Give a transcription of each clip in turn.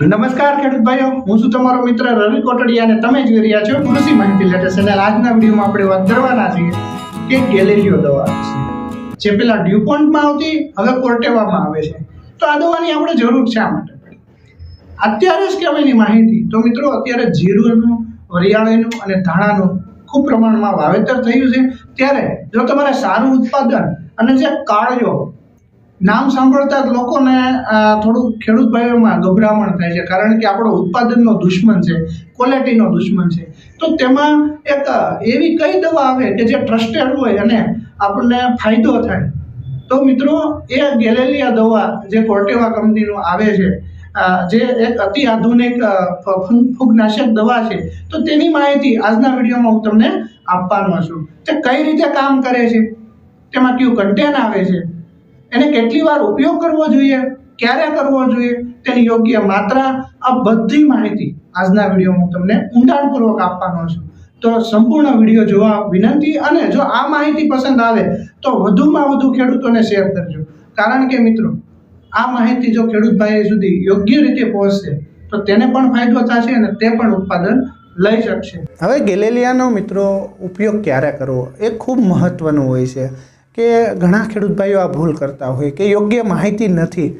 નમસ્કાર ખેડૂત ભાઈઓ, હું છું તમારો મિત્ર રવિ કોટડિયા અને તમે જોઈ રહ્યા છો કૃષિ માહિતી લેટેસ્ટ અને આજના વિડીયોમાં આપણે વાત કરવાના છીએ કે ગેલેરિયો દવા જે પેલા ડ્યુપોન્ટમાં આવતી, હવે કોર્ટેવામાં આવે છે. તો આ દવાની આપણે જરૂર છે આ માટે? અત્યારે જ કહેવાયની માહિતી. તો મિત્રો, અત્યારે જીરુનું વરિયાળીનું અને ધાણાનું ખૂબ પ્રમાણમાં વાવેતર થયું છે. ત્યારે, જો તમારે સારું ઉત્પાદન અને જે કાળજો નામ સાંભળતા જ લોકોને થોડું ખેડૂત ભાઈઓમાં ગભરામણ થાય છે. કારણ કે આપણો ઉત્પાદનનો દુશ્મન છે ક્વોલિટીનો દુશ્મન છે. તો તેમાં એક એવી કઈ દવા આવે કે જે ટ્રસ્ટેડ હોય અને આપણને ફાયદો થાય? તો મિત્રો, એ ગેલેલિયા દવા જે કોર્ટેવા કંપનીનું આવે છે જે એક અતિ આધુનિક ફૂગનાશક દવા છે, તો તેની માહિતી આજના વિડીયોમાં હું તમને આપવાનો છું. તે કઈ રીતે કામ કરે છે? તેમાં કયું કન્ટેન આવે છે? એને કેટલી વાર ઉપયોગ કરવો જોઈએ? ક્યારે કરવો જોઈએ? તેની યોગ્ય માત્રા? આ બધી માહિતી આજના વીડિયો હું તમને ઊંડાણપૂર્વક આપવાનો છું. તો સંપૂર્ણ વીડિયો જોવા વિનંતી અને જો આ માહિતી પસંદ આવે, તો વધુમાં વધુ ખેડૂતોને શેર કરજો. કારણ કે મિત્રો, આ માહિતી જો ખેડૂત ભાઈ સુધી યોગ્ય રીતે પહોંચશે, તો તેને પણ ફાયદો થશે અને તે પણ ઉત્પાદન લઈ શકશે. હવે ગેલેલિયાનો મિત્રો ઉપયોગ ક્યારે કરવો? એ ખૂબ મહત્ત્વનું હોય છે. કે ઘણા ખેડૂત ભાઈઓ આ ભૂલ કરતા હોય કે યોગ્ય માહિતી નથી.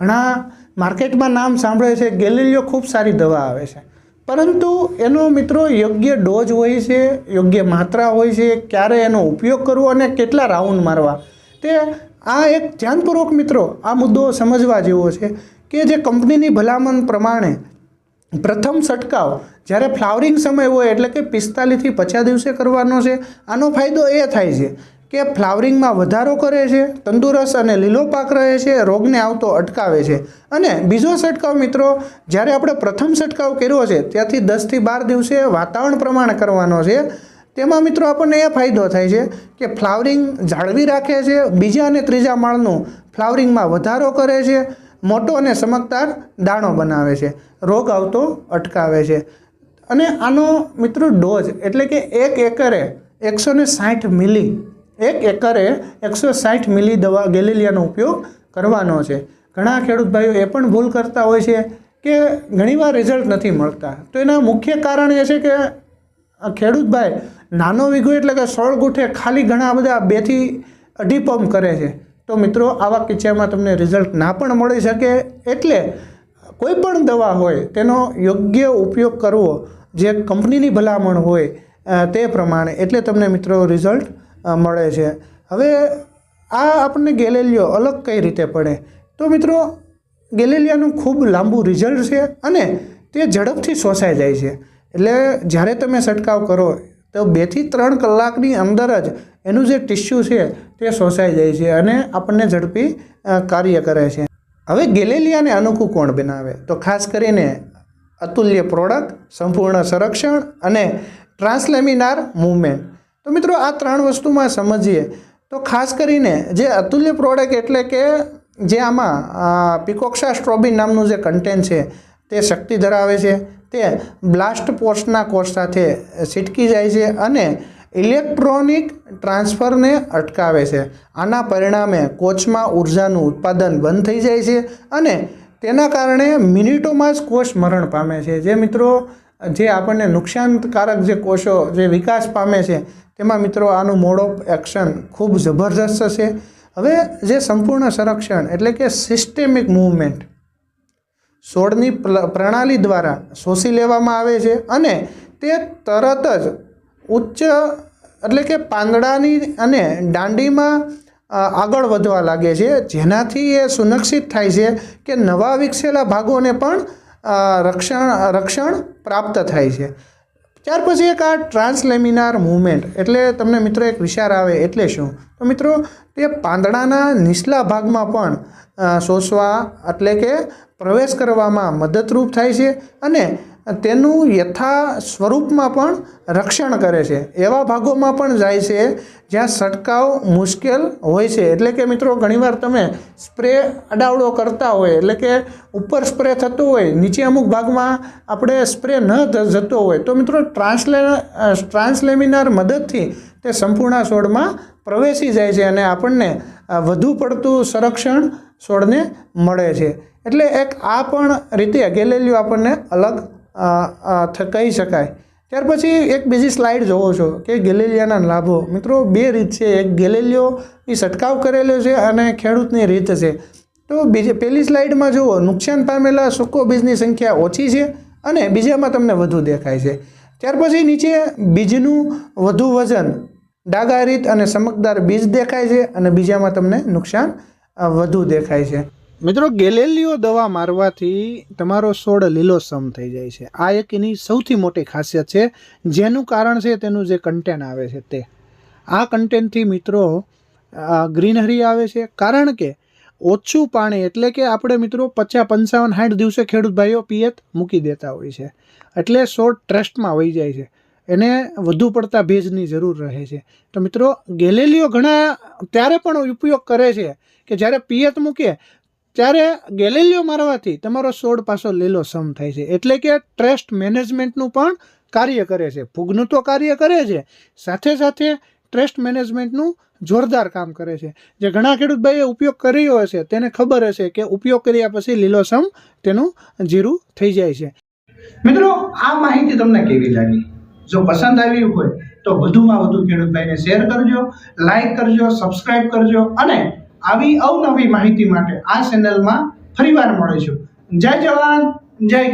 ઘણા માર્કેટમાં નામ સાંભળે છે ગેલેલિયો ખૂબ સારી દવા આવે છે. પરંતુ એનો મિત્રો યોગ્ય ડોઝ હોય છે, યોગ્ય માત્રા હોય છે, ક્યારે એનો ઉપયોગ કરવો અને કેટલા રાઉન્ડ મારવા. તે આ એક ધ્યાનપૂર્વક મિત્રો આ મુદ્દો સમજવા જેવો છે કે જે કંપનીની ભલામણ પ્રમાણે પ્રથમ છંટકાવ જ્યારે ફ્લાવરિંગ સમય હોય એટલે કે પિસ્તાલીસથી પચાસ દિવસે કરવાનો છે, આનો ફાયદો એ થાય છે કે ફ્લાવરિંગમાં વધારો કરે છે, તંદુરસ્ત અને લીલો પાક રહે છે, રોગને આવતો અટકાવે છે. અને બીજો છંટકાવ મિત્રો, જ્યારે આપણે પ્રથમ છંટકાવ કર્યો છે, ત્યાંથી દસથી બાર દિવસે વાતાવરણ પ્રમાણે કરવાનો છે. તેમાં મિત્રો આપણને એ ફાયદો થાય છે કે ફ્લાવરિંગ જાળવી રાખે છે, બીજા અને ત્રીજા માળનું ફ્લાવરિંગમાં વધારો કરે છે, મોટો અને ચમકદાર દાણો બનાવે છે, રોગ આવતો અટકાવે છે. અને આનો મિત્રો ડોઝ, એટલે કે એક એકરે એકસો ને સાઠ મિલી એક એકરે એકસો સાઠ મિલી દવા ગેલેલિયાનો ઉપયોગ કરવાનો છે. ઘણા ખેડૂત ભાઈઓ એ પણ ભૂલ કરતા હોય છે કે ઘણીવાર રિઝલ્ટ નથી મળતા. તો એના મુખ્ય કારણ એ છે કે ખેડૂત ભાઈ નાનો વીઘો એટલે કે સોળ ગુઠે ખાલી ઘણા બધા બેથી અઢી પંપ કરે છે. તો મિત્રો, આવા કિસ્સામાં તમને રિઝલ્ટ ના પણ મળી શકે એટલે કોઈ પણ દવા હોય તેનો યોગ્ય ઉપયોગ કરવો, જે કંપનીની ભલામણ હોય તે પ્રમાણે. એટલે તમને મિત્રો રિઝલ્ટ મળે છે. હવે આ આપણને ગેલેલિયો અલગ કઈ રીતે પડે? તો મિત્રો, ગેલેલિયાનું ખૂબ લાંબુ રિઝલ્ટ છે અને તે ઝડપથી શોષાઈ જાય છે. એટલે જ્યારે તમે છંટકાવ કરો, તો બેથી ત્રણ કલાકની અંદર જ એનું જે ટિશ્યુ છે તે શોષાઈ જાય છે અને આપણને ઝડપી કાર્ય કરે છે. હવે ગેલેલિયાને અનુકૂળ કોણ બનાવે? તો ખાસ કરીને અતુલ્ય પ્રોડક્ટ સંપૂર્ણ સંરક્ષણ અને ટ્રાન્સલેમિનાર મૂવમેન્ટ તો મિત્રો આ ત્રણ વસ્તુમાં સમજીએ. તો ખાસ કરીને જે અતુલ્ય પ્રોડક્ટ એટલે કે જે આમાં પિકોક્સા સ્ટ્રોબી નામનું જે કન્ટેન્ટ છે, તે શક્તિ ધરાવે છે, તે બ્લાસ્ટ પોસ્ટના કોષ સાથે સિટકી જાય છે અને ઇલેક્ટ્રોનિક ટ્રાન્સફરને અટકાવે છે. આના પરિણામે કોચમાં ઉર્જાનું ઉત્પાદન બંધ થઈ જાય છે અને તેના કારણે મિનિટોમાં જ કોષ મરણ પામે છે. જે મિત્રો જે આપણને નુકસાનકારક જે કોષો, જે વિકાસ પામે છે, તેમાં મિત્રો આનું મોડ એક્શન ખૂબ જબરજસ્ત છે. હવે જે સંપૂર્ણ સંરક્ષણ એટલે કે સિસ્ટેમિક મૂવમેન્ટ છોડની પ્ર- પ્રણાલી દ્વારા શોષી લેવામાં આવે છે અને તે તરત જ ઉચ્ચ એટલે કે પાંદડાની અને દાંડીમાં આગળ વધવા લાગે છે. જેનાથી એ સુનિશ્ચિત થાય છે કે નવા વિકસેલા ભાગોને પણ રક્ષણ રક્ષણ પ્રાપ્ત થાય છે. ત્યાર પછી એક આ ટ્રાન્સલેમિનાર મૂવમેન્ટ, એટલે તમને મિત્રો એક વિચાર આવે, એટલે શું? તો મિત્રો તે પાંદડાના નીચલા ભાગમાં પણ શોષવા એટલે કે પ્રવેશ કરવામાં મદદરૂપ થાય છે અને તેનું યથા સ્વરૂપમાં પણ રક્ષણ કરે છે. એવા ભાગોમાં પણ જાય છે જ્યાં છંટકાવ મુશ્કેલ હોય છે. એટલે કે મિત્રો, ઘણીવાર તમે સ્પ્રે અડાવડો કરતા હોય, એટલે કે ઉપર સ્પ્રે થતો હોય, નીચે અમુક ભાગમાં આપણે સ્પ્રે ન જતો હોય, તો મિત્રો, ટ્રાન્સલે ટ્રાન્સલેમિનાર મદદથી તે સંપૂર્ણ છોડમાં પ્રવેશી જાય છે અને આપણને વધુ પડતું સંરક્ષણ છોડને મળે છે. એટલે એક આ પણ રીતે ગેલેલિયો આપણને અલગ કહી શકાય. ત્યાર પછી એક બીજી સ્લાઇડ જોવો છો કે ગેલેલિયાના લાભો. મિત્રો, બે રીત છે. એક ગેલેલિયો એ છંટકાવ કરેલો છે અને ખેડૂતની રીત છે. તો બીજી પહેલી સ્લાઇડમાં જુઓ. નુકસાન પામેલા સૂકો બીજની સંખ્યા ઓછી છે અને બીજામાં તમને વધુ દેખાય છે. ત્યાર પછી નીચે બીજનું વધુ વજન. ડાગારીત અને ચમકદાર બીજ દેખાય છે અને બીજામાં તમને નુકસાન વધુ દેખાય છે. મિત્રો, ગેલેલિયો દવા મારવાથી તમારો છોડ લીલોસમ થઈ જાય છે. આ એક એની સૌથી મોટી ખાસિયત છે. જેનું કારણ છે તેનું જે કન્ટેન આવે છે તે. આ કન્ટેનથી મિત્રો ગ્રીનરી આવે છે. કારણ કે ઓછું પાણી એટલે કે આપણે મિત્રો પચાસ, પંચાવન, સાઠ દિવસે ખેડૂત ભાઈઓ પિયત મૂકી દેતા હોય છે. એટલે છોડ ટ્રસ્ટમાં વહી જાય છે. એને વધુ પડતા ભેજની જરૂર રહે છે. તો મિત્રો ગેલેલીઓ ઘણા ત્યારે પણ ઉપયોગ કરે છે કે જ્યારે પિયત મૂકે, ત્યારે ગેલેલીઓ મારવાથી તમારો છોડ પાછો લીલો સમ થાય છે. એટલે કે ટ્રસ્ટ મેનેજમેન્ટનું પણ કાર્ય કરે છે. ફૂગનું તો કાર્ય કરે છે. સાથે સાથે ટ્રસ્ટ મેનેજમેન્ટનું જોરદાર કામ કરે છે. જે ઘણા ખેડૂત ભાઈએ ઉપયોગ કર્યો હશે, તેને ખબર હશે કે ઉપયોગ કર્યા પછી લીલોસમ તેનું જીરું થઈ જાય છે. મિત્રો, આ માહિતી તમને કેવી લાગી? જો પસંદ આવી હોય તો વધુમાં વધુ ખેડૂત ભાઈને શેર કરજો લાઈક કરજો સબસ્ક્રાઇબ કરજો અને આવી અવનવી માહિતી માટે આ ચેનલમાં ફરીવાર મળીશું. જય જવાન, જય કિસાન.